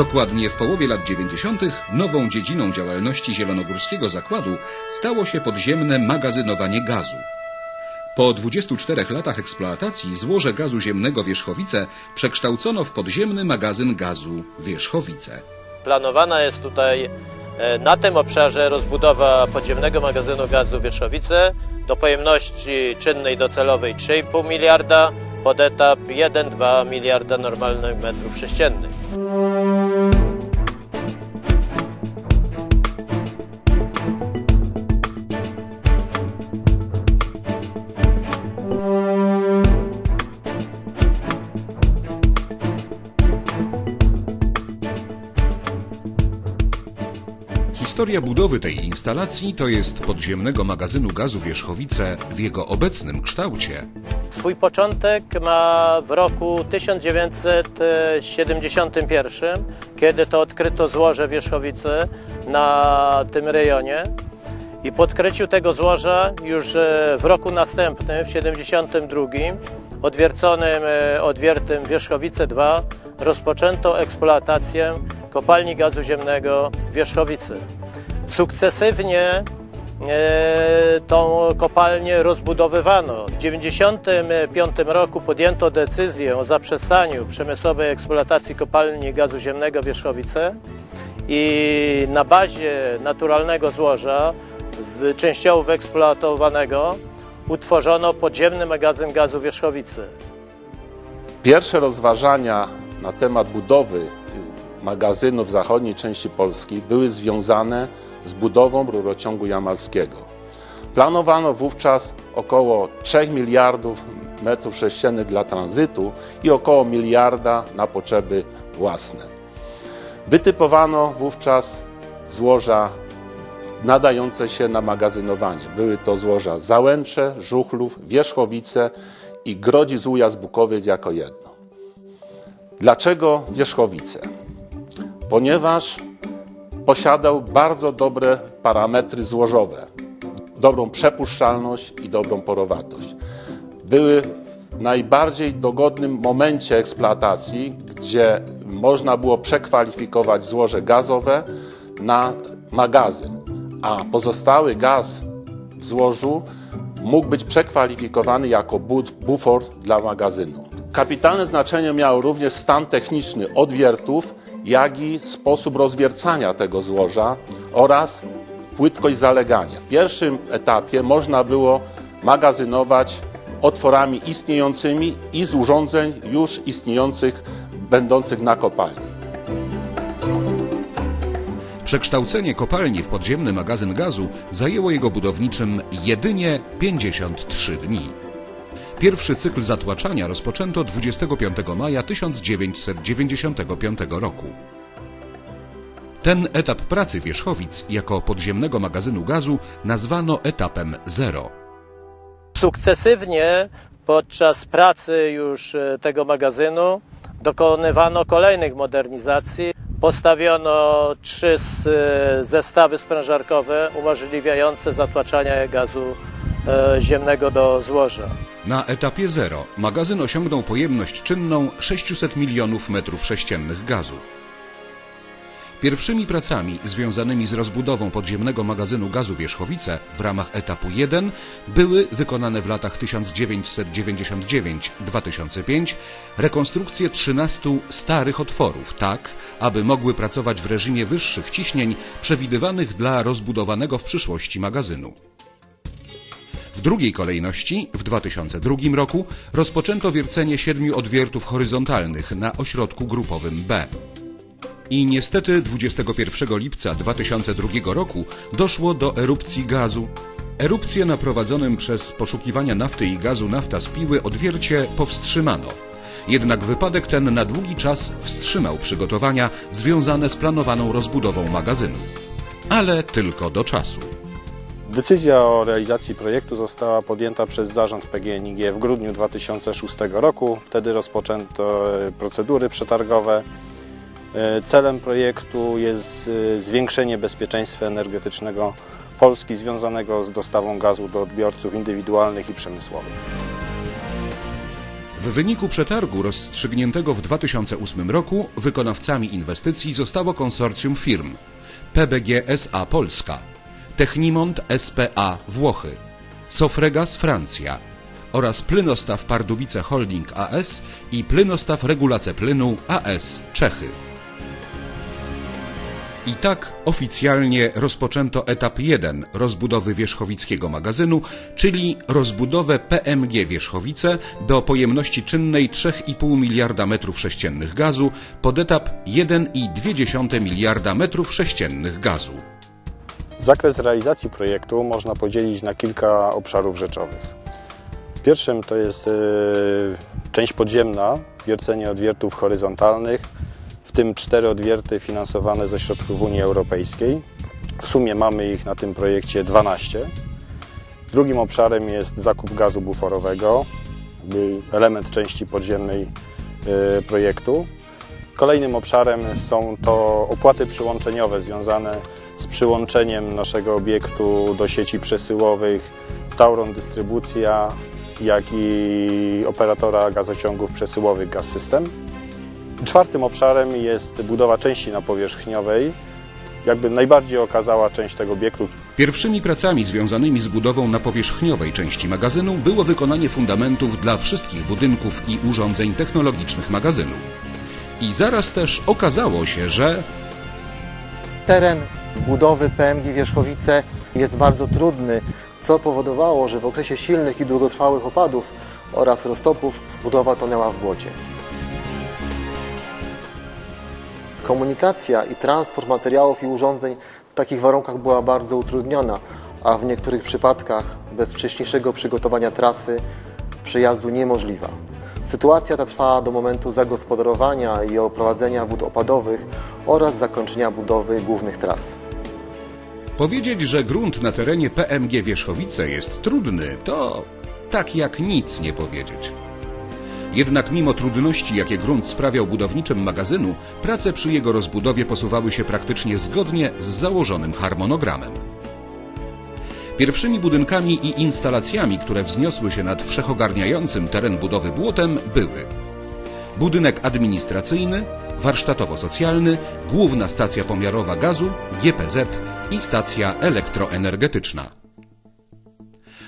Dokładnie w połowie lat 90. nową dziedziną działalności Zielonogórskiego Zakładu stało się podziemne magazynowanie gazu. Po 24 latach eksploatacji złoże gazu ziemnego Wierzchowice przekształcono w podziemny magazyn gazu Wierzchowice. Planowana jest tutaj e, na tym obszarze rozbudowa podziemnego magazynu gazu Wierszowice do pojemności czynnej docelowej 3,5 miliarda, pod etap 1,2 miliarda normalnych metrów sześciennych. Historia budowy tej instalacji to jest podziemnego magazynu gazu Wierzchowice w jego obecnym kształcie. Swój początek ma w roku 1971, kiedy to odkryto złoże Wierzchowicy na tym rejonie. I po odkryciu tego złoża już e, w roku następnym, w 72, odwierconym e, odwiertym Wierzchowice 2, rozpoczęto eksploatację kopalni gazu ziemnego Wierzchowicy. Sukcesywnie e, tą kopalnię rozbudowywano. W 1995 roku podjęto decyzję o zaprzestaniu przemysłowej eksploatacji kopalni gazu ziemnego Wierzchowice i na bazie naturalnego złoża, częściowo wyeksploatowanego, utworzono podziemny magazyn gazu Wierzchowicy. Pierwsze rozważania na temat budowy magazynu w zachodniej części Polski były związane z budową rurociągu jamalskiego. Planowano wówczas około 3 miliardów metrów sześciennych dla tranzytu i około miliarda na potrzeby własne. Wytypowano wówczas złoża nadające się na magazynowanie. Były to złoża Załęcze, Żuchlów, Wierzchowice i Grodzic Ujas Bukowiec jako jedno. Dlaczego Wierzchowice? Ponieważ posiadał bardzo dobre parametry złożowe, dobrą przepuszczalność i dobrą porowatość. Były w najbardziej dogodnym momencie eksploatacji, gdzie można było przekwalifikować złoże gazowe na magazyn, a pozostały gaz w złożu mógł być przekwalifikowany jako bufor dla magazynu. Kapitalne znaczenie miał również stan techniczny odwiertów, jak i sposób rozwiercania tego złoża oraz płytkość zalegania. W pierwszym etapie można było magazynować otworami istniejącymi i z urządzeń już istniejących, będących na kopalni. Przekształcenie kopalni w podziemny magazyn gazu zajęło jego budowniczym jedynie 53 dni. Pierwszy cykl zatłaczania rozpoczęto 25 maja 1995 roku. Ten etap pracy Wierzchowic jako podziemnego magazynu gazu nazwano etapem zero. Sukcesywnie podczas pracy już e, tego magazynu dokonywano kolejnych modernizacji. Postawiono trzy e, zestawy sprężarkowe umożliwiające zatłaczanie gazu e, ziemnego do złoża. Na etapie zero magazyn osiągnął pojemność czynną 600 milionów metrów sześciennych gazu. Pierwszymi pracami związanymi z rozbudową podziemnego magazynu gazu Wierzchowice w ramach etapu 1 były wykonane w latach 1999-2005 rekonstrukcje 13 starych otworów, tak aby mogły pracować w reżimie wyższych ciśnień przewidywanych dla rozbudowanego w przyszłości magazynu. W drugiej kolejności, w 2002 roku, rozpoczęto wiercenie siedmiu odwiertów horyzontalnych na ośrodku grupowym B. I niestety 21 lipca 2002 roku doszło do erupcji gazu. Erupcję na prowadzonym przez poszukiwania nafty i gazu nafta spiły odwiercie powstrzymano. Jednak wypadek ten na długi czas wstrzymał przygotowania związane z planowaną rozbudową magazynu. Ale tylko do czasu. Decyzja o realizacji projektu została podjęta przez zarząd PGNiG w grudniu 2006 roku. Wtedy rozpoczęto e, procedury przetargowe. E, Celem projektu jest e, zwiększenie bezpieczeństwa energetycznego Polski związanego z dostawą gazu do odbiorców indywidualnych i przemysłowych. W wyniku przetargu rozstrzygniętego w 2008 roku wykonawcami inwestycji zostało konsorcjum firm PBG SA Polska, Technimont SPA Włochy, Sofregas Francja oraz Plynostaw Pardubice Holding AS i Plynostaw Regulace Plynu AS Czechy. I tak oficjalnie rozpoczęto etap 1 rozbudowy wierzchowickiego magazynu, czyli rozbudowę PMG Wierzchowice do pojemności czynnej 3,5 miliarda metrów sześciennych gazu pod etap 1,2 miliarda metrów sześciennych gazu. Zakres realizacji projektu można podzielić na kilka obszarów rzeczowych. Pierwszym to jest e, część podziemna, wiercenie odwiertów horyzontalnych, w tym cztery odwierty finansowane ze środków Unii Europejskiej. W sumie mamy ich na tym projekcie 12. Drugim obszarem jest zakup gazu buforowego, element części podziemnej e, projektu. Kolejnym obszarem są to opłaty przyłączeniowe związane z przyłączeniem naszego obiektu do sieci przesyłowych Tauron Dystrybucja, jak i operatora gazociągów przesyłowych Gaz System. Czwartym obszarem jest budowa części napowierzchniowej, jakby najbardziej okazała część tego obiektu. Pierwszymi pracami związanymi z budową napowierzchniowej części magazynu było wykonanie fundamentów dla wszystkich budynków i urządzeń technologicznych magazynu. I zaraz też okazało się, że Teren budowy PMG Wierzchowice jest bardzo trudny, co powodowało, że w okresie silnych i długotrwałych opadów oraz roztopów budowa tonęła w błocie. Komunikacja i transport materiałów i urządzeń w takich warunkach była bardzo utrudniona, a w niektórych przypadkach bez wcześniejszego przygotowania trasy przejazdu niemożliwa. Sytuacja ta trwała do momentu zagospodarowania i oprowadzenia wód opadowych oraz zakończenia budowy głównych tras. Powiedzieć, że grunt na terenie PMG Wierzchowice jest trudny, to tak jak nic nie powiedzieć. Jednak mimo trudności, jakie grunt sprawiał budowniczym magazynu, prace przy jego rozbudowie posuwały się praktycznie zgodnie z założonym harmonogramem. Pierwszymi budynkami i instalacjami, które wzniosły się nad wszechogarniającym teren budowy błotem, były budynek administracyjny, warsztatowo-socjalny, główna stacja pomiarowa gazu, GPZ i stacja elektroenergetyczna.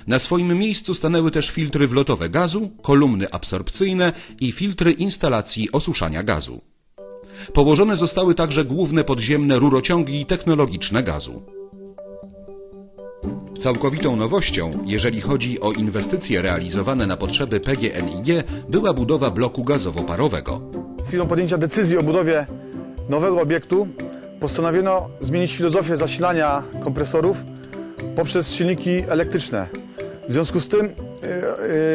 Na swoim miejscu stanęły też filtry wlotowe gazu, kolumny absorpcyjne i filtry instalacji osuszania gazu. Położone zostały także główne podziemne rurociągi technologiczne gazu. Całkowitą nowością, jeżeli chodzi o inwestycje realizowane na potrzeby PGNiG, była budowa bloku gazowo-parowego. chwilą podjęcia decyzji o budowie nowego obiektu postanowiono zmienić filozofię zasilania kompresorów poprzez silniki elektryczne. W związku z tym y,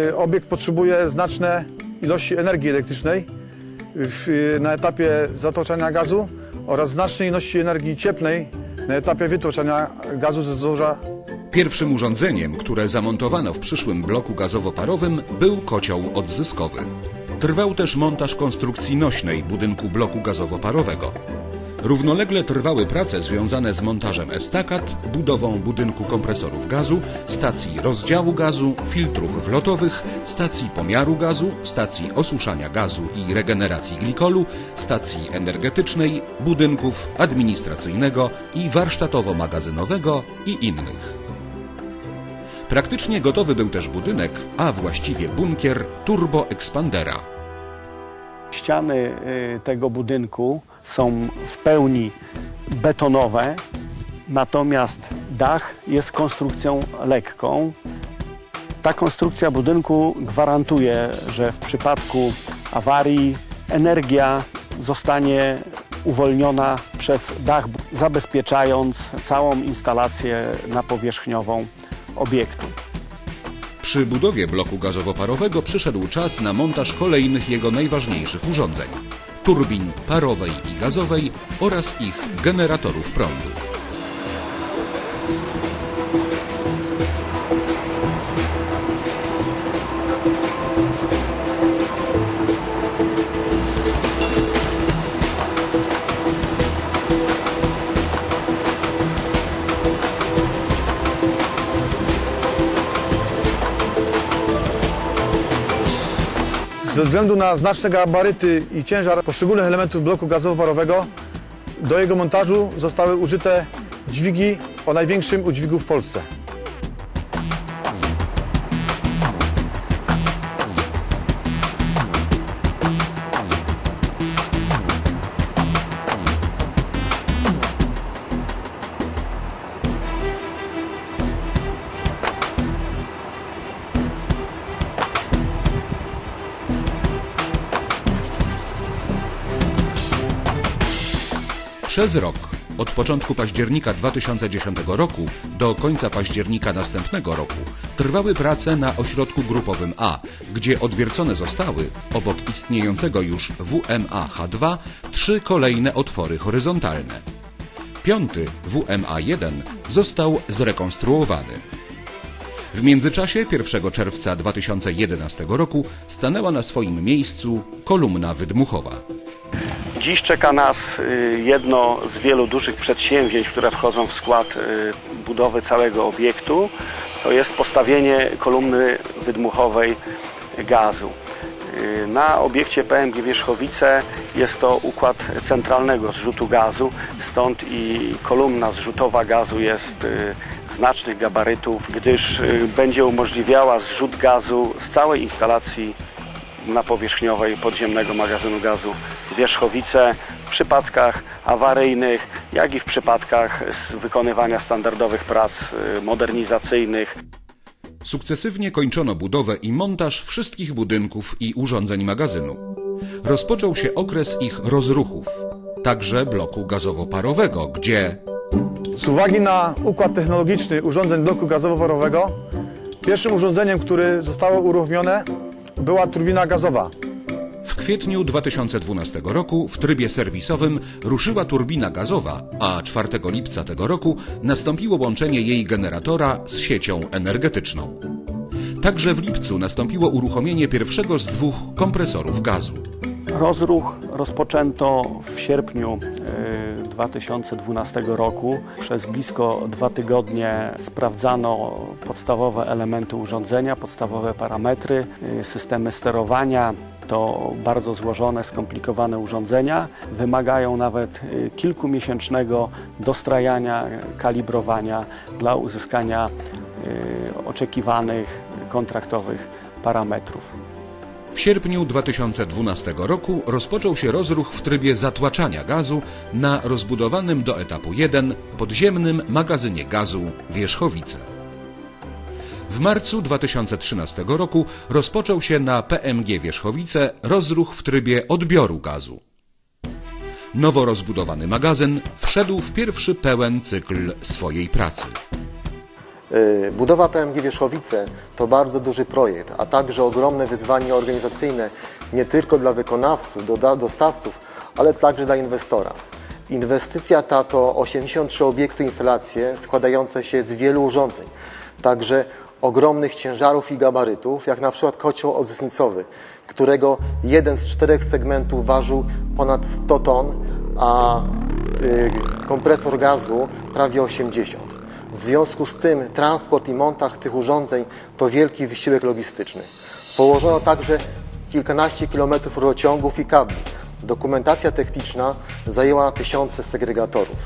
y, obiekt potrzebuje znaczne ilości energii elektrycznej y, na etapie zatłaczania gazu oraz znacznej ilości energii cieplnej na etapie wytłaczania gazu ze złoża Pierwszym urządzeniem, które zamontowano w przyszłym bloku gazowo-parowym, był kocioł odzyskowy. Trwał też montaż konstrukcji nośnej budynku bloku gazowo-parowego. Równolegle trwały prace związane z montażem estakad, budową budynku kompresorów gazu, stacji rozdziału gazu, filtrów wlotowych, stacji pomiaru gazu, stacji osuszania gazu i regeneracji glikolu, stacji energetycznej, budynków administracyjnego i warsztatowo-magazynowego i innych. Praktycznie gotowy był też budynek, a właściwie bunkier turboekspandera. Ściany y, tego budynku są w pełni betonowe, natomiast dach jest konstrukcją lekką. Ta konstrukcja budynku gwarantuje, że w przypadku awarii energia zostanie uwolniona przez dach, zabezpieczając całą instalację napowierzchniową obiektu. Przy budowie bloku gazowo-parowego przyszedł czas na montaż kolejnych jego najważniejszych urządzeń turbin parowej i gazowej oraz ich generatorów prądu. Względu na znaczne gabaryty i ciężar poszczególnych elementów bloku gazowo-parowego do jego montażu zostały użyte dźwigi o największym udźwigu w Polsce. Przez rok, od początku października 2010 roku do końca października następnego roku, trwały prace na ośrodku grupowym A, gdzie odwiercone zostały, obok istniejącego już WMA-H2, trzy kolejne otwory horyzontalne. Piąty, WMA-1, został zrekonstruowany. W międzyczasie 1 czerwca 2011 roku stanęła na swoim miejscu kolumna wydmuchowa. Dziś czeka nas y, jedno z wielu dużych przedsięwzięć, które wchodzą w skład y, budowy całego obiektu. To jest postawienie kolumny wydmuchowej gazu. Y, Na obiekcie PMG Wierzchowice jest to układ centralnego zrzutu gazu, stąd i kolumna zrzutowa gazu jest znacznych gabarytów, gdyż będzie umożliwiała zrzut gazu z całej instalacji napowierzchniowej podziemnego magazynu gazu Wierzchowice w przypadkach awaryjnych, jak i w przypadkach z wykonywania standardowych prac y, modernizacyjnych. Sukcesywnie kończono budowę i montaż wszystkich budynków i urządzeń magazynu. Rozpoczął się okres ich rozruchów, także bloku gazowo-parowego, gdzie Z uwagi na układ technologiczny urządzeń bloku gazowo-parowego, pierwszym urządzeniem, które zostało uruchomione, była turbina gazowa. Kwietniu 2012 roku w trybie serwisowym ruszyła turbina gazowa, a 4 lipca tego roku nastąpiło łączenie jej generatora z siecią energetyczną. Także w lipcu nastąpiło uruchomienie pierwszego z dwóch kompresorów gazu. Rozruch rozpoczęto w sierpniu y, 2012 roku. Przez blisko dwa tygodnie sprawdzano podstawowe elementy urządzenia, podstawowe parametry, y, systemy sterowania. To bardzo złożone, skomplikowane urządzenia. Wymagają nawet y, kilkumiesięcznego dostrajania, kalibrowania dla uzyskania y, oczekiwanych kontraktowych parametrów. W sierpniu 2012 roku rozpoczął się rozruch w trybie zatłaczania gazu na rozbudowanym do etapu 1 podziemnym magazynie gazu Wierzchowice. W marcu 2013 roku rozpoczął się na PMG Wierzchowice rozruch w trybie odbioru gazu. Nowo rozbudowany magazyn wszedł w pierwszy pełen cykl swojej pracy. Y, Budowa PMG Wierzchowice to bardzo duży projekt, a także ogromne wyzwanie organizacyjne nie tylko dla wykonawców, dostawców, ale także dla inwestora. Inwestycja ta to 83 obiekty instalacje składające się z wielu urządzeń, także ogromnych ciężarów i gabarytów, jak na przykład kocioł odzysnicowy, którego jeden z czterech segmentów ważył ponad 100 ton, a y, kompresor gazu prawie 80. W związku z tym transport i montaż tych urządzeń to wielki wysiłek logistyczny. Położono także kilkanaście kilometrów rurociągów i kabli. Dokumentacja techniczna zajęła tysiące segregatorów.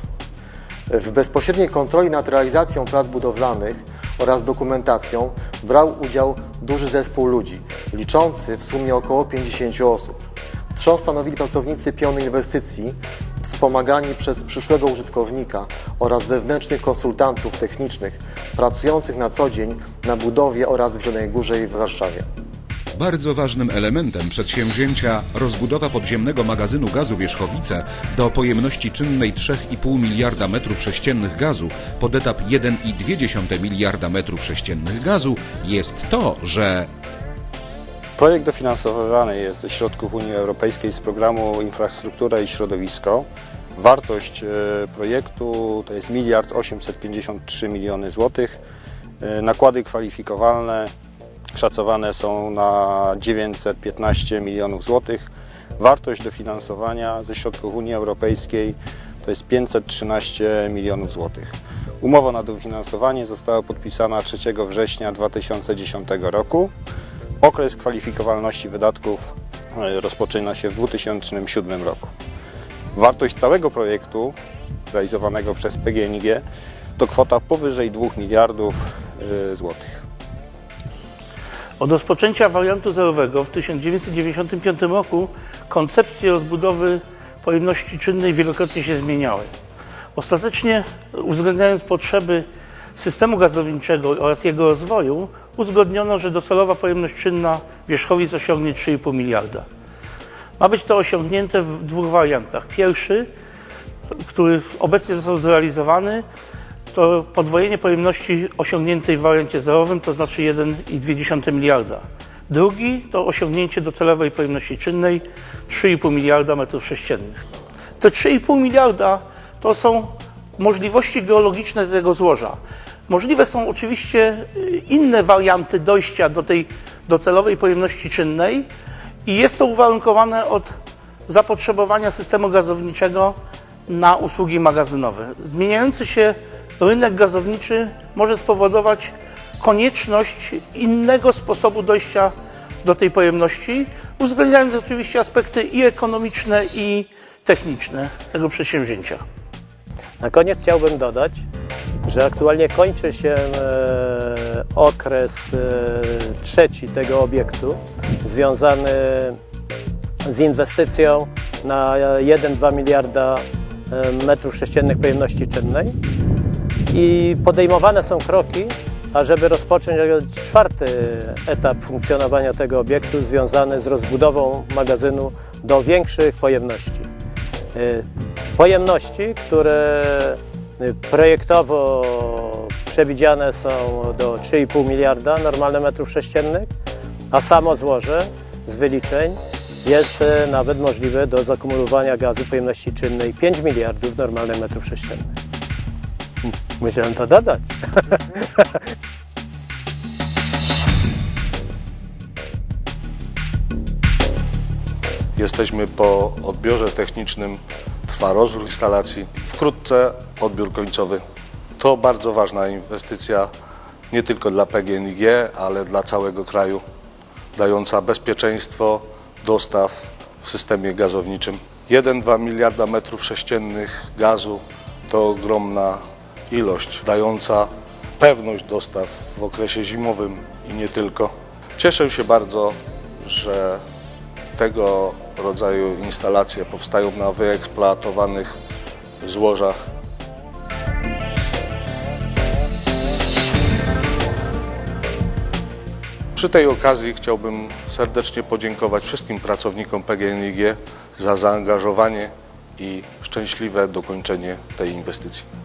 W bezpośredniej kontroli nad realizacją prac budowlanych oraz dokumentacją brał udział duży zespół ludzi, liczący w sumie około 50 osób. Trzon stanowili pracownicy pionu inwestycji, wspomagani przez przyszłego użytkownika oraz zewnętrznych konsultantów technicznych pracujących na co dzień na budowie oraz w Zielonej Górze i w Warszawie. Bardzo ważnym elementem przedsięwzięcia rozbudowa podziemnego magazynu gazu Wierzchowice do pojemności czynnej 3,5 miliarda metrów sześciennych gazu pod etap 1,2 miliarda metrów sześciennych gazu jest to, że Projekt dofinansowywany jest ze środków Unii Europejskiej z programu Infrastruktura i Środowisko. Wartość e, projektu to jest miliard 853 miliony złotych. E, Nakłady kwalifikowalne szacowane są na 915 milionów złotych. Wartość dofinansowania ze środków Unii Europejskiej to jest 513 milionów złotych. Umowa na dofinansowanie została podpisana 3 września 2010 roku. Okres kwalifikowalności wydatków e, rozpoczyna się w 2007 roku. Wartość całego projektu realizowanego przez PGNiG to kwota powyżej 2 miliardów e, złotych. Od rozpoczęcia wariantu zerowego w 1995 roku koncepcje rozbudowy pojemności czynnej wielokrotnie się zmieniały. Ostatecznie, uwzględniając potrzeby systemu gazowniczego oraz jego rozwoju, uzgodniono, że docelowa pojemność czynna wierzchowic osiągnie 3,5 miliarda. Ma być to osiągnięte w dwóch wariantach. Pierwszy, który obecnie został zrealizowany, to podwojenie pojemności osiągniętej w wariancie zerowym, to znaczy 1,2 miliarda. Drugi to osiągnięcie docelowej pojemności czynnej 3,5 miliarda metrów sześciennych. Te 3,5 miliarda to są możliwości geologiczne tego złoża. Możliwe są oczywiście y, inne warianty dojścia do tej docelowej pojemności czynnej i jest to uwarunkowane od zapotrzebowania systemu gazowniczego na usługi magazynowe. Zmieniający się rynek gazowniczy może spowodować konieczność innego sposobu dojścia do tej pojemności, uwzględniając oczywiście aspekty i ekonomiczne, i techniczne tego przedsięwzięcia. Na koniec chciałbym dodać, że aktualnie kończy się e, okres e, trzeci tego obiektu związany z inwestycją na 1-2 miliarda e, metrów sześciennych pojemności czynnej i podejmowane są kroki, ażeby rozpocząć czwarty etap funkcjonowania tego obiektu związany z rozbudową magazynu do większych pojemności. Y, Pojemności, które y, projektowo przewidziane są do 3,5 miliarda normalne metrów sześciennych, a samo złoże z wyliczeń jest y, nawet możliwe do zakumulowania gazu pojemności czynnej 5 miliardów normalnych metrów sześciennych. Musiałem to dodać. Jesteśmy po odbiorze technicznym, trwa rozwój instalacji, wkrótce odbiór końcowy. To bardzo ważna inwestycja nie tylko dla PGNiG, ale dla całego kraju, dająca bezpieczeństwo dostaw w systemie gazowniczym. 1-2 miliarda metrów sześciennych gazu to ogromna ilość, dająca pewność dostaw w okresie zimowym i nie tylko. Cieszę się bardzo, że tego rodzaju instalacje powstają na wyeksploatowanych złożach. Przy tej okazji chciałbym serdecznie podziękować wszystkim pracownikom PGNiG za zaangażowanie i szczęśliwe dokończenie tej inwestycji.